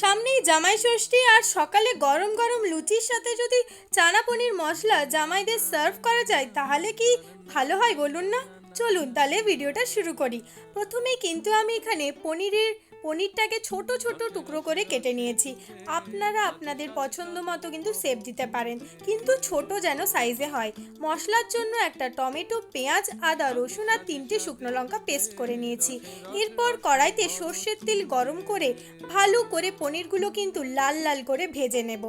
সামনেই জামাই ষষ্ঠী আর সকালে গরম গরম লুচির সাথে যদি চানা পনির মশলা জামাইদের সার্ভ করা যায়, তাহলে কি ভালো হয় বলুন না? চলুন তাহলে ভিডিওটা শুরু করি। প্রথমে কিন্তু আমি এখানে পনিরের পনিরটাকে ছোট ছোট টুকরো করে কেটে নিয়েছি। আপনারা আপনাদের পছন্দ মতো কিন্তু সেপ দিতে পারেন, কিন্তু ছোট যেন সাইজে হয়। মশলার জন্য একটা টমেটো, পেঁয়াজ, আদা, রসুন আর তিনটে শুকনো লঙ্কা পেস্ট করে নিয়েছি। এরপর কড়াইতে সর্ষের তেল গরম করে ভালো করে পনিরগুলো কিন্তু লাল লাল করে ভেজে নেব।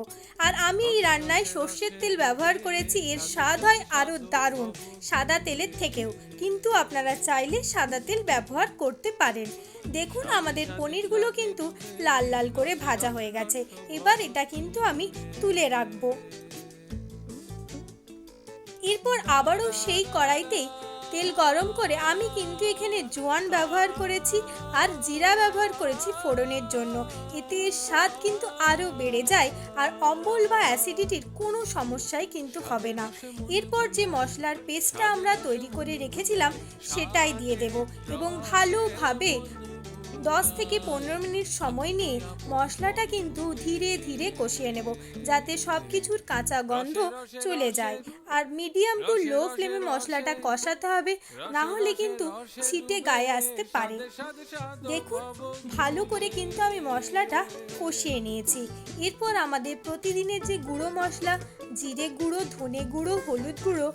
আর আমি এই রান্নায় সর্ষের তেল ব্যবহার করেছি, এর স্বাদ হয় আরও দারুণ, সাদা তেলের থেকেও। কিন্তু আপনারা চাইলে সাদা তেল ব্যবহার করতে পারেন। দেখুন আমাদের পনিরগুলো কিন্তু লাল লাল করে ভাজা হয়ে গেছে। এবার এটা কিন্তু আমি তুলে রাখব। এরপর আবারও সেই কড়াইতেই তেল গরম করে আমি কিন্তু এখানে জোয়ান ব্যবহার করেছি আর জিরা ব্যবহার করেছি ফোড়নের জন্য। এতে এর স্বাদ কিন্তু আরও বেড়ে যায় আর অম্বল বা অ্যাসিডিটির কোনো সমস্যাই কিন্তু হবে না। এরপর যে মশলার পেস্টটা আমরা তৈরি করে রেখেছিলাম সেটাই দিয়ে দেব এবং ভালোভাবে দশ থেকে পনেরো মিনিট সময় নিয়ে মশলাটা কিন্তু ধীরে ধীরে কষিয়ে নেব, যাতে সব কিছুর কাঁচা গন্ধ চলে যায়। আর মিডিয়াম টু লো ফ্লেমে মশলাটা কষাতে হবে না হলে কিন্তু ছিটে গায়ে আসতে পারে। দেখুন, ভালো করে কিন্তু আমি মশলাটা কষিয়ে নিয়েছি। এরপর আমাদের প্রতিদিনের যে গুঁড়ো মশলা, জিরে গুঁড়ো, ধনে গুঁড়ো, হলুদ গুঁড়ো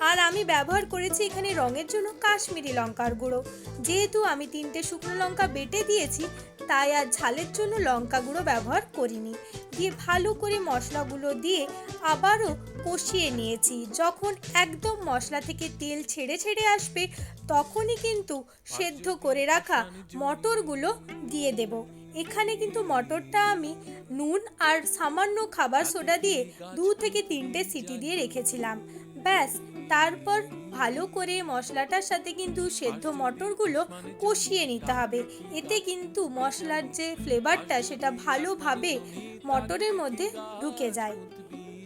আর আমি ব্যবহার করেছি এখানে রঙের জন্য কাশ্মীরি লঙ্কার গুঁড়ো। যেহেতু আমি তিনটে শুকনো লঙ্কা বেটে দিয়েছি, তাই আর ঝালের জন্য লঙ্কা গুঁড়ো ব্যবহার করিনি। দিয়ে ভালো করে মশলাগুলো দিয়ে আবারও কষিয়ে নিয়েছি। যখন একদম মশলা থেকে তেল ছেড়ে ছেড়ে আসবে, তখনই কিন্তু সেদ্ধ করে রাখা মটরগুলো দিয়ে দেব। এখানে কিন্তু মটরটা আমি নুন আর সামান্য খাবার সোডা দিয়ে দু থেকে তিনটে সিটি দিয়ে রেখেছিলাম। ব্যাস তারপর ভালো করে মশলাটার সাথে কিন্তু সেদ্ধ মটরগুলো কষিয়ে নিতে হবে। এতে কিন্তু মশলার যে ফ্লেভারটা সেটা ভালোভাবে মটরের মধ্যে ঢুকে যায়।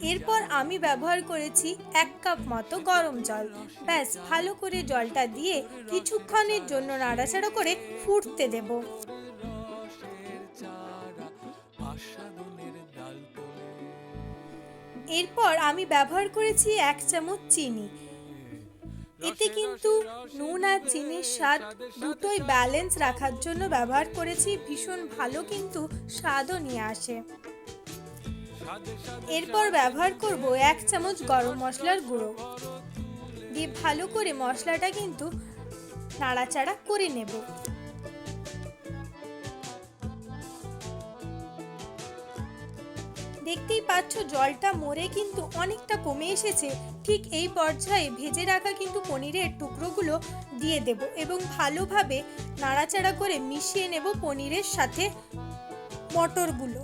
এরপর আমি ব্যবহার করেছি এক কাপ মতো গরম জল। ব্যাস, ভালো করে জলটা দিয়ে কিছুক্ষণের জন্য নাড়াচাড়া করে ফুটতে দেবো। এরপর আমি ব্যবহার করেছি এক চামচ চিনি। এতে কিন্তু নুন আর চিনির স্বাদ দুটোই ব্যালেন্স রাখার জন্য ব্যবহার করেছি। ভীষণ ভালো কিন্তু স্বাদও নিয়ে আসে। এরপর ব্যবহার করব এক চামচ গরম মশলার গুঁড়ো। দিয়ে ভালো করে মশলাটা কিন্তু নাড়াচাড়া করে নেব। দেখতেই পাচ্ছ জলটা মরে কিন্তু অনেকটা কমে এসেছে। ঠিক এই পর্যায়ে ভেজে রাখা কিন্তু পনিরের টুকরোগুলো দিয়ে দেব এবং ভালোভাবে নাড়াচাড়া করে মিশিয়ে নেব পনিরের সাথে মটরগুলো।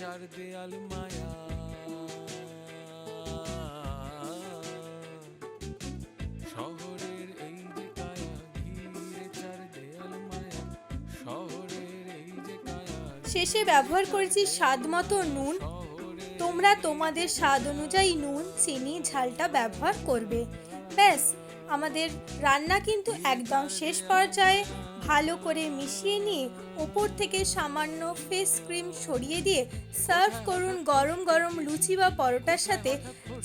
চার দেয়াল মায়া। শেষে ব্যবহার করেছি স্বাদ মতো নুন। তোমরা তোমাদের স্বাদ অনুযায়ী নুন, চিনি, ঝালটা ব্যবহার করবে। ব্যাস আমাদের রান্না কিন্তু একদম শেষ পর্যায়ে ভালো করে মিশিয়ে নিয়ে ওপর থেকে সামান্য ফেস ক্রিম সরিয়ে দিয়ে সার্ভ করুন গরম গরম লুচি বা পরোটার সাথে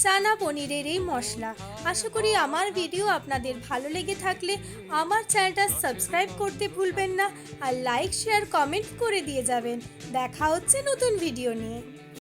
চানা পনিরের এই মশলা। আশা করি আমার ভিডিও আপনাদের ভালো লেগে থাকলে আমার চ্যানেলটা সাবস্ক্রাইব করতে ভুলবেন না আর লাইক শেয়ার কমেন্ট করে দিয়ে যাবেন। দেখা হচ্ছে নতুন ভিডিও নিয়ে।